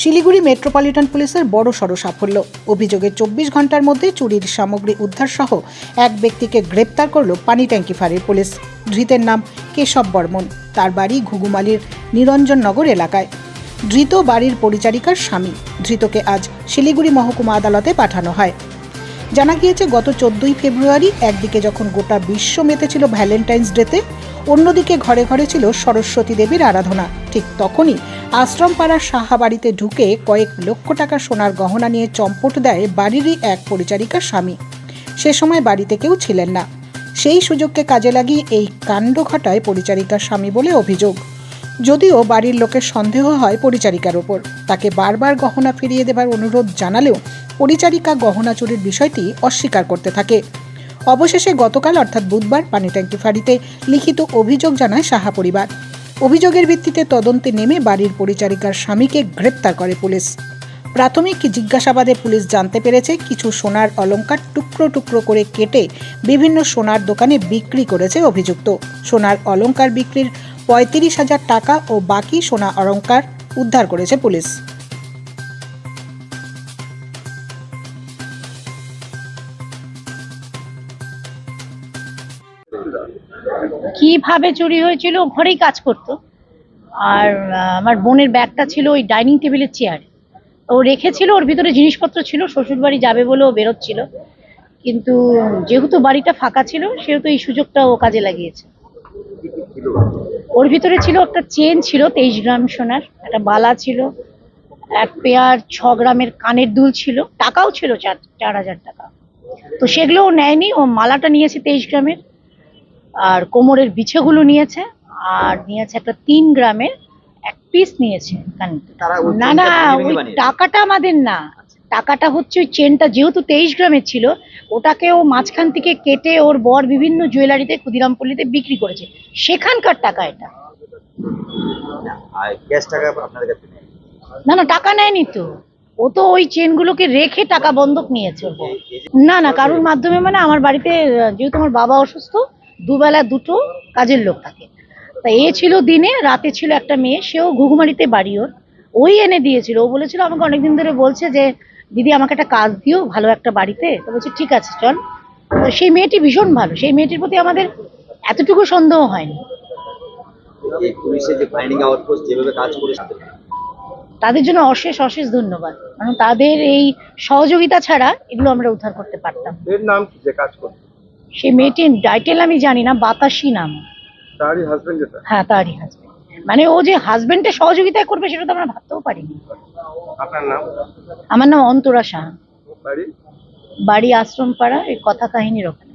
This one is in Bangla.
শিলিগুড়ি মেট্রোপলিটন পুলিশের বড় সড় সাফল্য। অভিযোগে চব্বিশ ঘণ্টার মধ্যে চুরির সামগ্রী উদ্ধার সহ এক ব্যক্তিকে গ্রেপ্তার করল পানি ট্যাঙ্কি ফাঁড়ির পুলিশ। ধৃতের নাম কেশব বর্মন। তার বাড়ি ঘুঘুমালির নিরঞ্জননগর এলাকায়। ধৃত বাড়ির পরিচারিকার স্বামী। ধৃতকে আজ শিলিগুড়ি মহকুমা আদালতে পাঠানো হয়। জানা গিয়েছে, গত চোদ্দই ফেব্রুয়ারি একদিকে যখন গোটা বিশ্ব মেতেছিল ভ্যালেন্টাইন্স ডেতে, অন্যদিকে ঘরে ঘরে ছিল সরস্বতী দেবীর আরাধনা। ঠিক তখনই আশ্রমপাড়ার সাহা বাড়িতে ঢুকে কয়েক লক্ষ টাকা সোনার গহনা নিয়ে চম্পট দেয় বাড়িরই এক পরিচারিকার স্বামী। সে সময় বাড়িতে কেউ ছিলেন না। সেই সুযোগকে কাজে লাগিয়ে এই কাণ্ড ঘটায় পরিচারিকার স্বামী বলে অভিযোগ। যদিও বাড়ির লোকের সন্দেহ হয় পরিচারিকার ওপর। তাকে বারবার গহনা ফিরিয়ে দেবার অনুরোধ জানালেও পরিচারিকা গহনা চুরির বিষয়টি অস্বীকার করতে থাকে। অবশেষে গতকাল, অর্থাৎ বুধবার, পানি ট্যাঙ্কি ফাঁড়িতে লিখিত অভিযোগ জানায় সাহা পরিবার। অভিযোগের ভিত্তিতে তদন্তে নেমে বাড়ির পরিচারিকার স্বামীকে গ্রেপ্তার করে পুলিশ। প্রাথমিক জিজ্ঞাসাবাদে পুলিশ জানতে পেরেছে, কিছু সোনার অলঙ্কার টুকরো টুকরো করে কেটে বিভিন্ন সোনার দোকানে বিক্রি করেছে অভিযুক্ত। সোনার অলঙ্কার বিক্রির পঁয়ত্রিশ হাজার টাকা ও বাকি সোনা অলঙ্কার উদ্ধার করেছে পুলিশ। কীভাবে চুরি হয়েছিল? ঘরেই কাজ করতো। আর আমার বোনের ব্যাগটা ছিল ওই ডাইনিং টেবিলের চেয়ার। ও রেখেছিল, ওর ভিতরে জিনিসপত্র ছিল শ্বশুর বাড়ি যাবে বলে ও বেরোচ্ছিল। কিন্তু যেহেতু বাড়িটা ফাঁকা ছিল, সেহেতু এই সুযোগটা ও কাজে লাগিয়েছে। ওর ভিতরে ছিল একটা চেন ছিল, তেইশ গ্রাম সোনার, একটা বালা ছিল, এক পেয়ার ছ গ্রামের কানের দুল ছিল, টাকাও ছিল চার চার হাজার টাকা। তো সেগুলো ও নেয়নি, ও মালাটা নিয়েছে তেইশ গ্রামের। আর কোমরের বিছেগুলো নিয়েছে আর নিয়েছে একটা তিন গ্রামের এক পিস নিয়েছে না না ওই টাকাটা আমাদের না। টাকাটা হচ্ছে ওই চেনটা যেহেতু তেইশ গ্রামের ছিল ওটাকে ও মাঝখান থেকে কেটে ওর বর বিভিন্ন জুয়েলারিতে ক্ষুদিরামপল্লিতে বিক্রি করেছে। সেখানকার টাকা এটা। না না টাকা নেয়নি তো। ও তো ওই চেনগুলোকে রেখে টাকা বন্ধক নিয়েছে না না কারোর মাধ্যমে মানে আমার বাড়িতে যেহেতু আমার বাবা অসুস্থ দুবেলা দুটো কাজের লোক থাকে। তা এ ছিল দিনে রাতে ছিল একটা মেয়ে সেও ঘুঘুমারিতে বাড়ি ওর। ওই এনে দিয়েছিল। ও বলেছিল আমাকে অনেকদিন ধরে বলছে যে দিদি আমাকে একটা কাজ দিও ভালো একটা বাড়িতে। তো বলছি ঠিক আছে চল। তো সেই মেয়েটি ভীষণ ভালো। সেই মেয়েটির প্রতি আমাদের এতটুকু সন্দেহ হয়নি। এই পুলিশের যে ফাইন্ডিং আউট পোস্ট যেভাবে কাজ করেছে তাদের জন্য অশেষ অশেষ ধন্যবাদ। কারণ তাদের এই সহযোগিতা ছাড়া এগুলো আমরা উদ্ধার করতে পারতাম। এর নাম কি যে কাজ করছে? সেই মেয়েটির টাইটেল আমি জানি না বাতাসি নাম। তারই হাজবেন্ড যেটা হ্যাঁ তারই হাজবেন্ড মানে ও যে হাজবেন্ডের সহযোগিতা করবে সেটা তো আমরা ভাবতেও পারিনি। আপনার নাম? আমার নাম অন্তরা শাহ। বাড়ি? বাড়ি আশ্রম পাড়া এই কথা কাহিনীর ওখানে।